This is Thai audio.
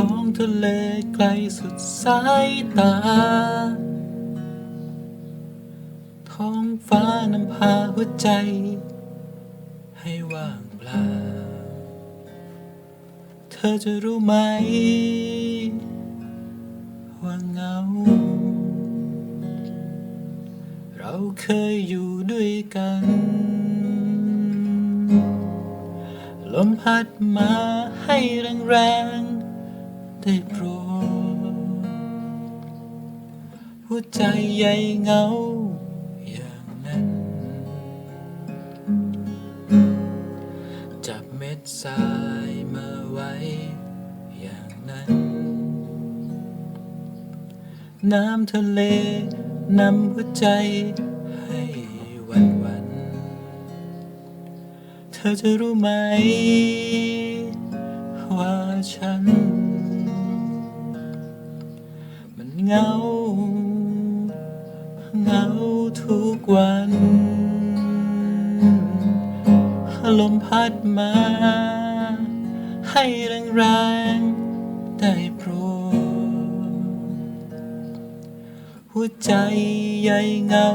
ท้องทะเลไกลสุดสายตา ท้องฟ้านำพาหัวใจ ให้ว่างเปล่า เธอจะรู้ไหม ว่าเงา เราเคยอยู่ด้วยกัน ลมพัดมาให้แรง ได้โปรดหัวใจใหญ่เงาอย่างนั้น จับเม็ดทรายมาไว้อย่างนั้น น้ำทะเลนำหัวใจให้วันวันๆเธอจะรู้ไหม ว่าฉัน เหงา เหงาทุกวัน ลมพัดมา ให้แรงแรงได้โปรดหัวใจใหญ่เหงา